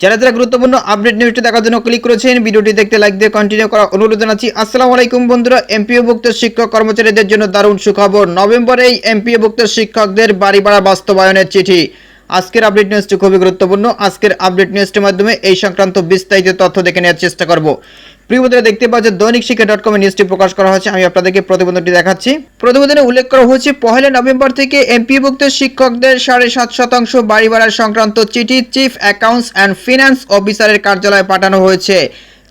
যারা যারা গুরুত্বপূর্ণ আপডেট নিউজটি দেখার জন্য ক্লিক করেছেন, ভিডিওটি দেখতে লাইক দিয়ে কন্টিনিউ করা অনুরোধ জানাচ্ছি। আসসালামু আলাইকুম বন্ধুরা এমপিওভুক্ত শিক্ষক কর্মচারীদের জন্য দারুণ সুখবর। নভেম্বরে এমপিও এমপিওভুক্ত শিক্ষকদের বাড়ি ভাড়া বাস্তবায়নের চিঠি। আজকের আপডেট নিউজটি খুবই গুরুত্বপূর্ণ। আজকের আপডেট নিউজটির মাধ্যমে এই সংক্রান্ত বিস্তারিত তথ্য দেখে নেওয়ার চেষ্টা করব। প্রিয় বন্ধুরা, দেখতে পাচ্ছেন দৈনিক শিক্ষা ডট কমে নিউজটি প্রকাশ করা হয়েছে। আমি আপনাদেরকে প্রতিবেদনটি দেখাচ্ছি। প্রতিবেদনে উল্লেখ করা হয়েছে, পহেলা নভেম্বর থেকে এমপিভুক্ত শিক্ষকদের সাড়ে সাত শতাংশ বাড়ি ভাড়ার সংক্রান্ত চিঠি চিফ অ্যাকাউন্টস অ্যান্ড ফিনান্স অফিসারের কার্যালয়ে পাঠানো হয়েছে।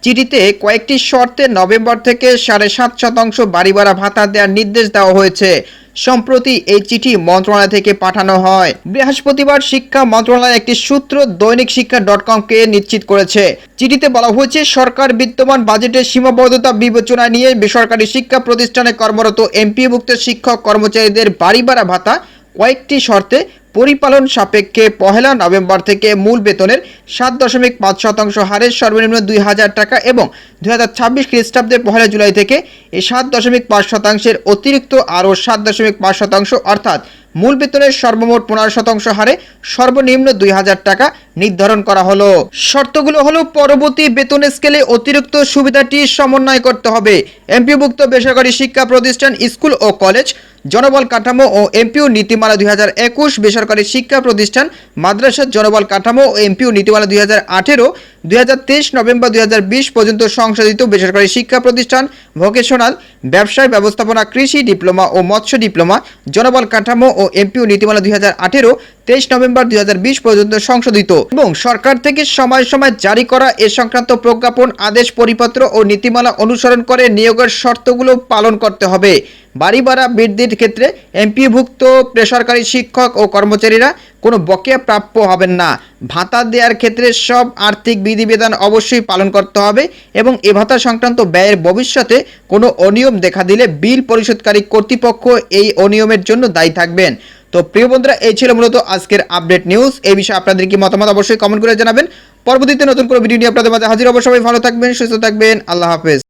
চিঠিতে কয়েকটি শর্তে নভেম্বর থেকে সাড়ে সাত শতাংশ বাড়ি ভাড়া ভাতা দেওয়ার নির্দেশ দেওয়া হয়েছে। সম্প্রতি এই চিঠি মন্ত্রণালয় থেকে পাঠানো হয়। বৃহস্পতিবার শিক্ষা মন্ত্রণালয় একটি সূত্র দৈনিক শিক্ষা ডট কমকে নিশ্চিত করেছে। চিঠিতে বলা হয়েছে, সরকার বিদ্যমান বাজেটের সীমাবদ্ধতা বিবেচনা নিয়ে বেসরকারি শিক্ষা প্রতিষ্ঠানে কর্মরত এমপিভুক্ত শিক্ষক কর্মচারীদের বাড়ি ভাড়া ভাতা কয়েকটি শর্তে পরিপালন সাপেক্ষে পহেলা নভেম্বর থেকে মূল বেতনের সাত দশমিক পাঁচ শতাংশ হারে সর্বনিম্ন দুই হাজার টাকা এবং দুই হাজার ছাব্বিশ খ্রিস্টাব্দের পহেলা জুলাই থেকে এই সাত দশমিক পাঁচ শতাংশের অতিরিক্ত আরও সাত দশমিক পাঁচ শতাংশ অর্থাৎ মূল বেতনের সর্বমোট পনেরো শতাংশ হারে সর্বনিম্ন দুই হাজার টাকা নির্ধারণ করা হলো। শর্তগুলো হলো পরবর্তী বেতন স্কেলে অতিরিক্ত সুবিধাটি সমন্বয় করতে হবে। এমপিভুক্ত বেসরকারি শিক্ষা প্রতিষ্ঠান, স্কুল ও কলেজ জনবল কাঠামো ও এমপিও নীতিমালা দুই একুশ বেসরকারি শিক্ষা প্রতিষ্ঠান মাদ্রাসার জনবল কাঠামো ও এমপিও নীতিমালা দুই হাজার আঠেরো তেইশ নভেম্বর দুই বিশ পর্যন্ত সংশোধিত বেসরকারি শিক্ষা প্রতিষ্ঠান, ভোকেশনাল, ব্যবসায় ব্যবস্থাপনা, কৃষি ডিপ্লোমা ও মৎস্য ডিপ্লোমা, জনবল কাঠামো ও এমপিও নীতিমালা দুই আঠেরো তেইশ নভেম্বর দুই হাজার বিশ পর্যন্ত সংশোধিত। এবং সরকার থেকে সময় সময় জারি করা এ সংক্রান্ত প্রজ্ঞাপন, আদেশ, পরিপত্র ও নীতিমালা অনুসরণ করে নিয়োগের শর্তগুলো পালন করতে হবে। বাড়ি ভাড়া বৃদ্ধির ক্ষেত্রে এমপিভুক্ত বেসরকারি শিক্ষক ও কর্মচারীরা কোনো বকেয়া প্রাপ্য হবেন না। ভাতা দেওয়ার ক্ষেত্রে সব আর্থিক বিধিবিধান অবশ্যই পালন করতে হবে এবং এ ভাতা সংক্রান্ত ব্যয়ের ভবিষ্যতে কোনো অনিয়ম দেখা দিলে বিল পরিশোধকারী কর্তৃপক্ষ এই অনিয়মের জন্য দায়ী থাকবেন। তো প্রিয় বন্ধুরা, এই ছিল মূলত আজকের আপডেট নিউজ। এই বিষয়ে আপনাদের কি মতামত অবশ্যই কমেন্ট করে জানাবেন। পরবর্তীতে নতুন কোনো ভিডিও নিয়ে আপনাদের মাঝে হাজির অবশ্যই ভালো থাকবেন, সুস্থ থাকবেন। আল্লাহ হাফেজ।